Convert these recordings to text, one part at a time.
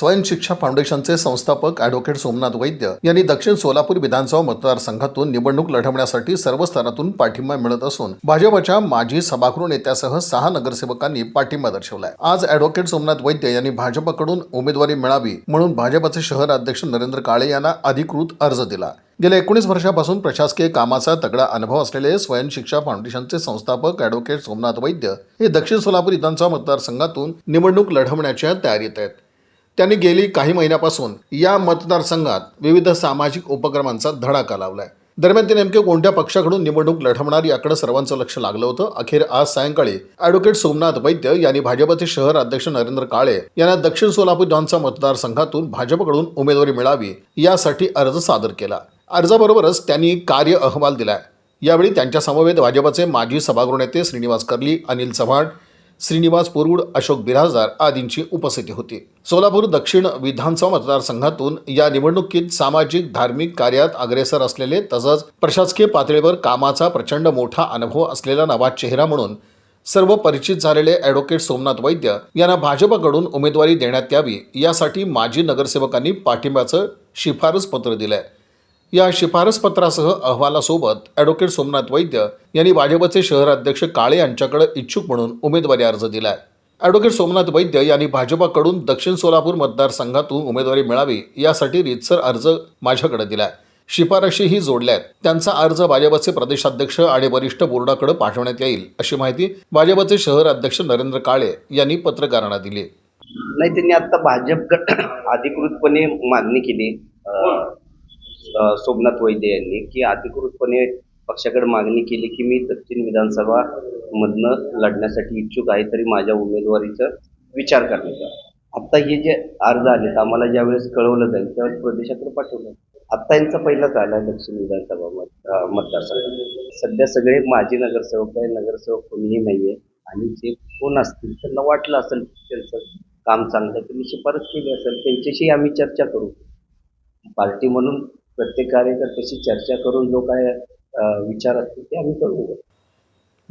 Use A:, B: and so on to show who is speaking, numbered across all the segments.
A: स्वयं शिक्षा फाउंडेशनचे संस्थापक ॲडव्होकेट सोमनाथ वैद्य यांनी दक्षिण सोलापूर विधानसभा मतदारसंघातून निवडणूक लढवण्यासाठी सर्व स्तरातून पाठिंबा मिळत असून भाजपच्या माजी सभागृह नेत्यासह सहा नगरसेवकांनी पाठिंबा दर्शवलाय. आज ॲडव्होकेट सोमनाथ वैद्य यांनी भाजपकडून उमेदवारी मिळावी म्हणून भाजपचे शहर अध्यक्ष नरेंद्र काळे यांना अधिकृत अर्ज दिला. गेल्या एकोणीस वर्षापासून प्रशासकीय कामाचा तगडा अनुभव असलेले स्वयं शिक्षा फाउंडेशनचे संस्थापक ॲडव्होकेट सोमनाथ वैद्य हे दक्षिण सोलापूर विधानसभा मतदारसंघातून निवडणूक लढवण्याच्या तयारीत आहेत. त्यांनी गेली काही महिन्यापासून या मतदारसंघात विविध सामाजिक उपक्रमांचा धडाका लावलाय. दरम्यान ते नेमके कोणत्या पक्षाकडून निवडणूक लढवणार याकडे सर्वांचं लक्ष लागलं होतं. अखेर आज सायंकाळी अॅडव्होकेट सोमनाथ वैद्य यांनी भाजपचे शहर अध्यक्ष नरेंद्र काळे यांना दक्षिण सोलापूर विधानसभा मतदारसंघातून भाजपकडून उमेदवारी मिळावी यासाठी अर्ज सादर केला. अर्जाबरोबरच त्यांनी कार्य अहवाल दिलाय. यावेळी त्यांच्या समवेत भाजपचे माजी सभागृह नेते श्रीनिवास कर्ली अनिल चव्हाण श्रीनिवास पुरगुड अशोक बिराजदार आदींची उपस्थिती होती. सोलापूर दक्षिण विधानसभा मतदारसंघातून या निवडणुकीत सामाजिक धार्मिक कार्यात अग्रेसर असलेले तसंच प्रशासकीय पातळीवर कामाचा प्रचंड मोठा अनुभव असलेला नवा चेहरा म्हणून सर्व परिचित झालेले ॲडव्होकेट सोमनाथ वैद्य यांना भाजपकडून उमेदवारी देण्यात यावी यासाठी माजी नगरसेवकांनी पाठिंब्याचं शिफारस पत्र आहे या शिफारस पत्रासह अहवालासोबत ॲडव्होकेट सोमनाथ वैद्य यांनी भाजपचे शहर अध्यक्ष काळे यांच्याकडे इच्छुक म्हणून उमेदवारी अर्ज दिलाय. ॲडव्होकेट सोमनाथ वैद्य यांनी भाजपाकडून दक्षिण सोलापूर मतदारसंघातून उमेदवारी मिळावी यासाठी रीतसर अर्ज माझ्याकडे दिलाय. शिफारशीही आहेत त्यांचा अर्ज भाजपचे प्रदेशाध्यक्ष आणि वरिष्ठ बोर्डाकडे पाठवण्यात येईल अशी माहिती भाजपचे शहर अध्यक्ष नरेंद्र काळे यांनी पत्रकारांना दिली.
B: नाही त्यांनी आता भाजपकडे अधिकृतपणे मागणी केली. सोमनाथ वैद्य यांनी की अधिकृतपणे पक्षाकडे मागणी केली की मी दक्षिण विधानसभा मधनं लढण्यासाठी इच्छुक आहे तरी माझ्या उमेदवारीचा विचार करण्याचा. आत्ता हे जे अर्ज आलेत आम्हाला ज्यावेळेस कळवलं जाईल त्यावेळेस प्रदेशाकडे पाठवलं. आत्ता यांचा पहिलाच आला आहे दक्षिण विधानसभा मत सध्या सगळे माजी नगरसेवक आहे नगरसेवक कोणीही नाहीये आणि जे कोण असतील त्यांना वाटलं असेल त्यांचं काम चांगलं आहे, त्यांनी शिफारस केली असेल त्यांच्याशी आम्ही चर्चा करू. पार्टी म्हणून प्रत्येक कार्यकर्त्याशी चर्चा करून जो काय विचार असतील ते आम्ही करू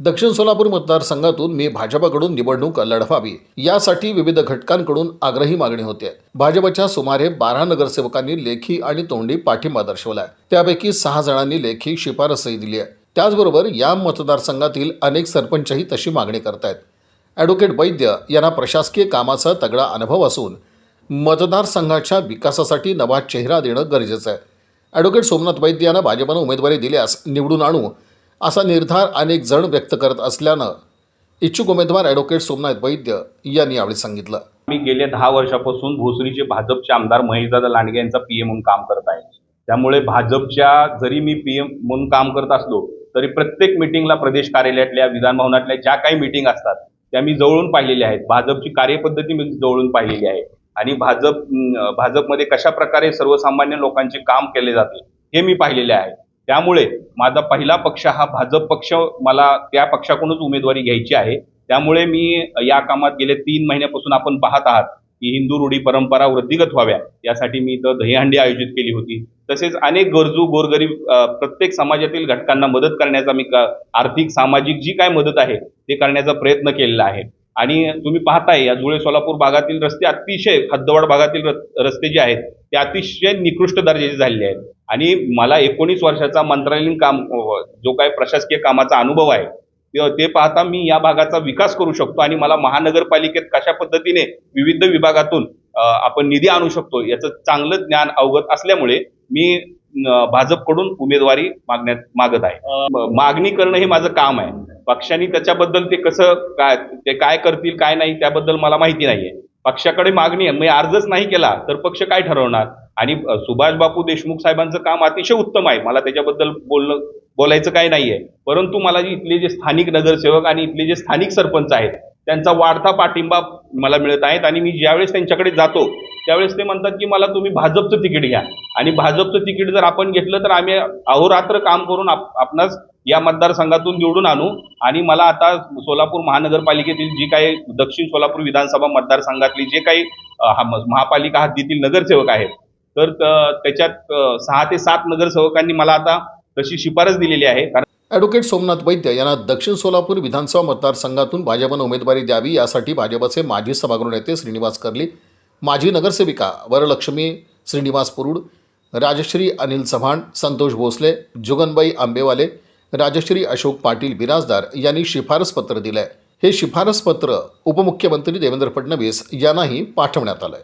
A: दक्षिण सोलापूर मतदारसंघातून मी भाजपाकडून निवडणूक लढवावी यासाठी विविध घटकांकडून आग्रही मागणी होते. भाजपच्या सुमारे बारा नगरसेवकांनी लेखी आणि तोंडी पाठिंबा दर्शवलाय. त्यापैकी सहा जणांनी लेखी शिफारसही दिली आहे. त्याचबरोबर या मतदारसंघातील अनेक सरपंचही तशी मागणी करतायत. ॲडव्होकेट वैद्य यांना प्रशासकीय कामाचा तगडा अनुभव असून मतदारसंघाच्या विकासासाठी नवा चेहरा देणं गरजेचं आहे. ॲडव्होकेट सोमनाथ वैद्य यांना भाजपानं उमेदवारी दिल्यास निवडून आणू असा निर्धार अनेक जण व्यक्त करत असल्यानं इच्छुक उमेदवार ॲडव्होकेट सोमनाथ वैद्य यांनी यावेळी सांगितलं.
C: मी गेल्या दहा वर्षापासून भोसरीचे भाजपचे आमदार महेशदादा लांडगे यांचा पीएम म्हणून काम करत आहे. त्यामुळे भाजपच्या जरी मी पीएम म्हणून काम करत असलो तरी प्रत्येक मिटिंगला प्रदेश कार्यालयातल्या विधानभवनातल्या ज्या काही मिटिंग असतात त्या मी जवळून पाहिलेल्या आहेत. भाजपची कार्यपद्धती मी जवळून पाहिलेली आहे. आणि भाजप भाजपमध्ये कशा प्रकारे सर्वसामान्य लोकांचे काम केले जाते हे मी पाहिलेले आहे. त्यामुळे माझा पहिला पक्ष हा भाजप पक्ष मला त्या पक्षाकडूनच उमेदवारी घ्यायची आहे. त्यामुळे मी या कामात गेले तीन महिन्यापासून आपण पाहत आहात की हिंदू रूढी परंपरा वृद्धिगत व्हाव्या यासाठी मी इथं दहीहंडी आयोजित केली होती. तसेच अनेक गरजू गोरगरीब प्रत्येक समाजातील घटकांना मदत करण्याचा मी क- आर्थिक सामाजिक जी काय मदत आहे ते करण्याचा प्रयत्न केलेला आहे. आणि तुम्ही पाहताय या धुळे सोलापूर भागातील रस्ते अतिशय हद्दवाड भागातील रस्ते जे आहेत ते अतिशय निकृष्ट दर्जाचे झालेले आहेत. आणि मला एकोणीस वर्षाचा मंत्रालयीन काम जो काय प्रशासकीय कामाचा अनुभव आहे ते- पाहता मी या भागाचा विकास करू शकतो आणि मला महानगरपालिकेत कशा पद्धतीने विविध विभागातून आपण निधी आणू शकतो याचं चांगलं ज्ञान अवगत असल्यामुळे मी भाजपकडून उमेदवारी मागण्यात मागत आहे. मागणी करणं हे माझं काम आहे. पक्षाने त्याच्याबद्दल ते कसं काय ते काय करतील काय नाही त्याबद्दल मला माहिती नाहीये. पक्षाकडे मागणी आहे. मी अर्जच नाही केला तर पक्ष काय ठरवणार? आणि सुभाष बापू देशमुख साहेबांचं काम अतिशय उत्तम आहे. मला त्याच्याबद्दल बोलणं बोलायचं काही नाहीये. परंतु मला इथले जे स्थानिक नगरसेवक आणि इथले जे स्थानिक सरपंच आहेत त्यांचा वाढता पाठिंबा मला मिळत आहेत आणि मी ज्यावेळेस त्यांच्याकडे जातो त्यावेळेस ते म्हणतात की मला तुम्ही भाजपचं तिकीट घ्या. आणि भाजपचं तिकीट जर आपण घेतलं तर आम्ही अहोरात्र काम करून आप आपणास या मतदारसंघातून निवडून आणू. आणि मला आता सोलापूर महानगरपालिकेतील जी काही दक्षिण सोलापूर विधानसभा मतदारसंघातली जे काही महापालिका हद्दीतील नगरसेवक आहेत तर त्याच्यात सहा ते सात नगरसेवकांनी मला आता तशी शिफारस दिलेली आहे. कारण
A: ॲडव्होकेट सोमनाथ वैद्य यांना दक्षिण सोलापूर विधानसभा मतदारसंघातून भाजपनं उमेदवारी द्यावी यासाठी भाजपचे माजी सभागृह नेते श्रीनिवास कर्ली माजी नगरसेविका वरलक्ष्मी श्रीनिवास पुरुड राजश्री अनिल चव्हाण संतोष भोसले जुगनबाई आंबेवाले राजश्री अशोक पाटील बिराजदार यांनी शिफारस पत्र आहे हे शिफारस पत्र उपमुख्यमंत्री देवेंद्र फडणवीस यांनाही पाठवण्यात आलं आहे